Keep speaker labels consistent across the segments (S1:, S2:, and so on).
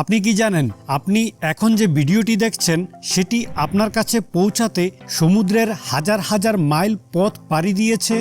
S1: আপনি কি জানেন, আপনি এখন যে ভিডিওটি দেখছেন, সেটি আপনার কাছে পৌঁছাতে সমুদ্রের হাজার হাজার মাইল পথ পাড়ি দিয়েছে?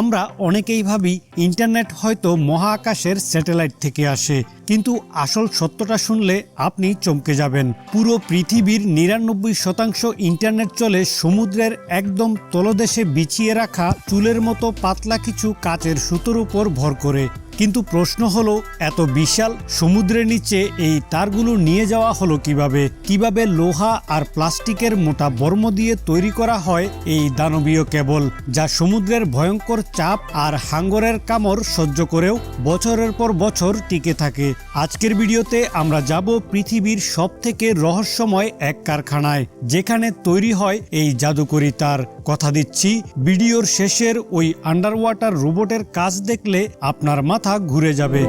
S1: আমরা অনেকেই ভাবি, ইন্টারনেট হয়তো মহাকাশের স্যাটেলাইট থেকে আসে, কিন্তু আসল সত্যটা শুনলে আপনি চমকে যাবেন। পুরো পৃথিবীর নিরানব্বই শতাংশ ইন্টারনেট চলে সমুদ্রের একদম তলদেশে বিছিয়ে রাখা চুলের মতো পাতলা কিছু কাচের সুতোর উপর ভর করে। কিন্তু প্রশ্ন হলো, এত বিশাল সমুদ্রের নিচে এই তারগুলো নিয়ে যাওয়া হলো কীভাবে? কীভাবে লোহা আর প্লাস্টিকের মোটা বর্ম দিয়ে তৈরি করা হয় এই দানবীয় কেবল, যা সমুদ্রের ভয়ঙ্কর চাপ আর হাঙ্গরের কামড় সহ্য করেও বছরের পর বছর টিকে থাকে? আজকের ভিডিওতে আমরা যাব পৃথিবীর সব থেকে রহস্যময় এক কারখানায়, যেখানে তৈরি হয় এই জাদুকরি তার। কথা দিচ্ছি। ভিডিওর শেষের ওই আন্ডার ওয়াটার রোবটের কাজ দেখলে আপনার মাথা ঘুরে যাবে।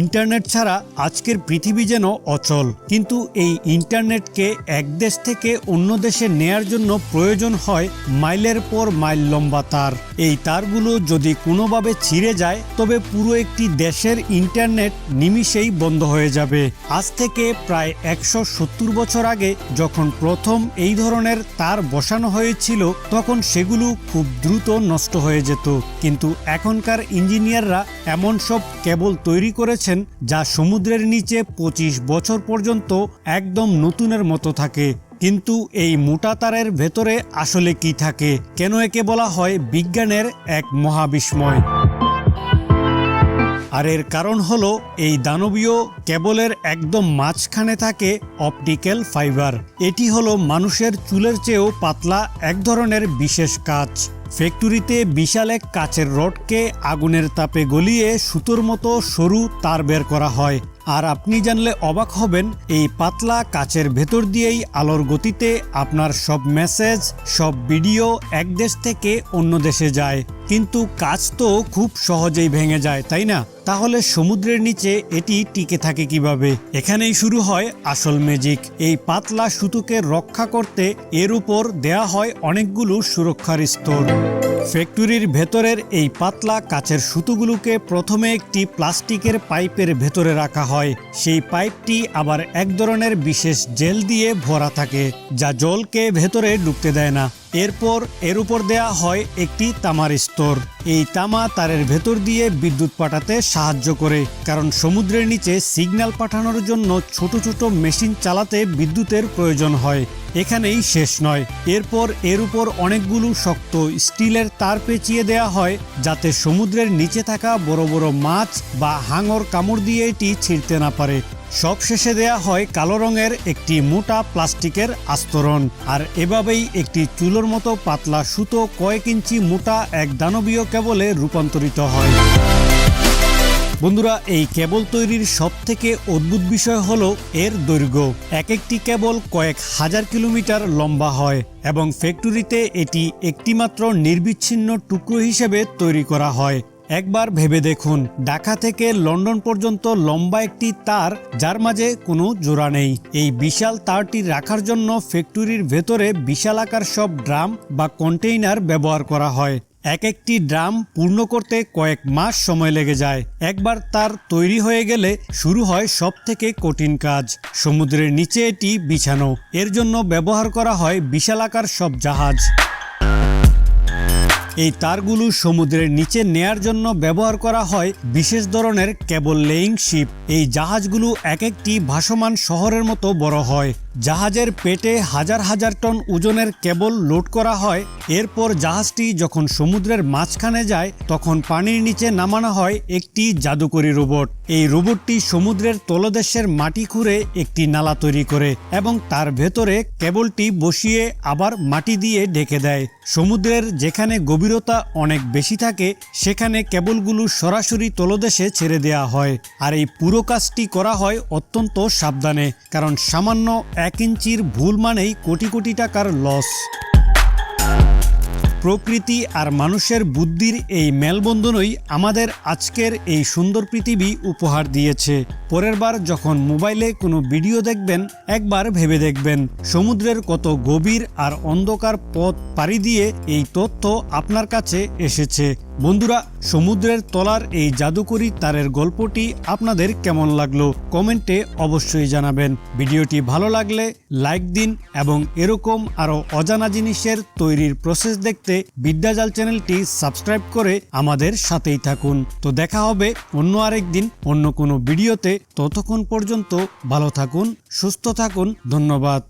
S1: ইন্টারনেট ছাড়া আজকের পৃথিবী যেন অচল। কিন্তু এই ইন্টারনেটকে এক দেশ থেকে অন্য দেশে নেয়ার জন্য প্রয়োজন হয় মাইলের পর মাইল লম্বা তার। এই তারগুলো যদি কোনোভাবে ছিঁড়ে যায়, তবে পুরো একটি দেশের ইন্টারনেট নিমিষেই বন্ধ হয়ে যাবে। আজ থেকে প্রায় একশো সত্তর বছর আগে যখন প্রথম এই ধরনের তার বসানো হয়েছিল, তখন সেগুলো খুব দ্রুত নষ্ট হয়ে যেত। কিন্তু এখনকার ইঞ্জিনিয়াররা এমন সব কেবল তৈরি করেছেন, যা সমুদ্রের নিচে পঁচিশ বছর পর্যন্ত একদম নতুনের মতো থাকে। কিন্তু এই মোটা তারের ভেতরে আসলে কি থাকে? কেন একে বলা হয় বিজ্ঞানের এক মহাবিস্ময়? আর এর কারণ হলো, এই দানবীয় কেবলের একদম মাঝখানে থাকে অপটিক্যাল ফাইবার। এটি হলো মানুষের চুলের চেয়েও পাতলা এক ধরনের বিশেষ কাজ। ফ্যাক্টরিতে বিশাল এক কাচের রডকে আগুনের তাপে গলিয়ে সুতোর মতো সরু তার বের করা হয়। আর আপনি জানলে অবাক হবেন, এই পাতলা কাচের ভেতর দিয়েই আলোর গতিতে আপনার সব মেসেজ, সব ভিডিও এক দেশ থেকে অন্য দেশে যায়। কিন্তু কাজ তো খুব সহজেই ভেঙে যায়, তাই না? তাহলে সমুদ্রের নিচে এটি টিকে থাকে কীভাবে? এখানেই শুরু হয় আসল ম্যাজিক এই পাতলা সুতোকে রক্ষা করতে এর উপর দেয়া হয় অনেকগুলো সুরক্ষার স্তর। ফ্যাক্টরির ভেতরের এই পাতলা কাচের সুতোগুলোকে প্রথমে একটি প্লাস্টিকের পাইপের ভেতরে রাখা হয়। সেই পাইপটি আবার এক ধরনের বিশেষ জেল দিয়ে ভরা থাকে, যা জলকে ভেতরে ঢুকতে দেয় না। এরপর এর উপর দেয়া হয় একটি তামার স্তর। এই তামা তারের ভেতর দিয়ে বিদ্যুৎ পাঠাতে সাহায্য করে, কারণ সমুদ্রের নিচে সিগন্যাল পাঠানোর জন্য ছোট ছোট মেশিন চালাতে বিদ্যুতের প্রয়োজন হয়। এখানেই শেষ নয়। এরপর এর উপর অনেকগুলো শক্ত স্টিলের তার পেঁচিয়ে দেয়া হয়, যাতে সমুদ্রের নিচে থাকা বড় বড় মাছ বা হাঙর কামড় দিয়ে এটি ছিঁড়তে না পারে। সব শেষে দেয়া হয় কালো রঙের একটি মোটা প্লাস্টিকের আস্তরণ। আর এভাবেই একটি চুলোর মতো পাতলা সুতো কয়েক ইঞ্চি মোটা এক দানবীয় কেবলে রূপান্তরিত হয়। বন্ধুরা, এই কেবল তৈরির সব থেকে অদ্ভুত বিষয় হলো এর দৈর্ঘ্য। এক একটি কেবল কয়েক হাজার কিলোমিটার লম্বা হয় এবং ফ্যাক্টরিতে এটি একটিমাত্র নির্বিচ্ছিন্ন টুকরো হিসেবে তৈরি করা হয়। একবার ভেবে দেখুন, ঢাকা থেকে লন্ডন পর্যন্ত লম্বা একটি তার যার মাঝে কোনো জোড়া নেই। এই বিশাল তারটি রাখার জন্য ফ্যাক্টরির ভেতরে বিশাল আকার সব ড্রাম বা কন্টেইনার ব্যবহার করা হয়। এক একটি ড্রাম পূর্ণ করতে কয়েক মাস সময় লেগে যায়। একবার তার তৈরি হয়ে গেলে শুরু হয় সব থেকে কঠিন কাজ। সমুদ্রের নিচে এটি বিছানো। এর জন্য ব্যবহার করা হয় বিশালাকার সব জাহাজ। এই তারগুলো সমুদ্রের নিচে নেয়ার জন্য ব্যবহার করা হয় বিশেষ ধরনের কেবল লেইং শিপ। এই জাহাজগুলো এক একটি ভাসমান শহরের মতো বড় হয়। জাহাজের পেটে হাজার হাজার টন ওজনের কেবল লোড করা হয়। এরপর জাহাজটি যখন সমুদ্রের মাঝখানে যায়, তখন পানির নিচে নামানো হয় একটি জাদুকরী রোবট। এই রোবটটি সমুদ্রের তলদেশের মাটি খুঁড়ে একটি নালা তৈরি করে এবং তার ভেতরে কেবলটি বসিয়ে আবার মাটি দিয়ে ঢেকে দেয়। সমুদ্রের যেখানে গভীরতা অনেক বেশি থাকে, সেখানে কেবলগুলো সরাসরি তলদেশে ছেড়ে দেওয়া হয়। আর এই পুরো কাজটি করা হয় অত্যন্ত সাবধানে, কারণ সামান্য এক ইঞ্চির ভুল মানেই কোটি কোটি টাকার লস প্রকৃতি আর মানুষের বুদ্ধির এই মেলবন্ধনই আমাদের আজকের এই সুন্দর পৃথিবী উপহার দিয়েছে। পরের বার যখন মোবাইলে কোনো ভিডিও দেখবেন, একবার ভেবে দেখবেন। সমুদ্রের কত গভীর আর অন্ধকার পথ পাড়ি দিয়ে এই তথ্য আপনার কাছে এসেছে। বন্ধুরা, সমুদ্রের তলার এই জাদুকরি তারের গল্পটি আপনাদের কেমন লাগল কমেন্টে অবশ্যই জানাবেন। ভিডিওটি ভালো লাগলে লাইক দিন এবং এরকম আরও অজানা জিনিসের তৈরির প্রসেস দেখতে বিদ্যাজাল চ্যানেলটি সাবস্ক্রাইব করে আমাদের সাথেই থাকুন। তো দেখা হবে অন্য আরেক দিন অন্য কোনো ভিডিওতে। ততক্ষণ পর্যন্ত ভালো থাকুন, সুস্থ থাকুন, ধন্যবাদ।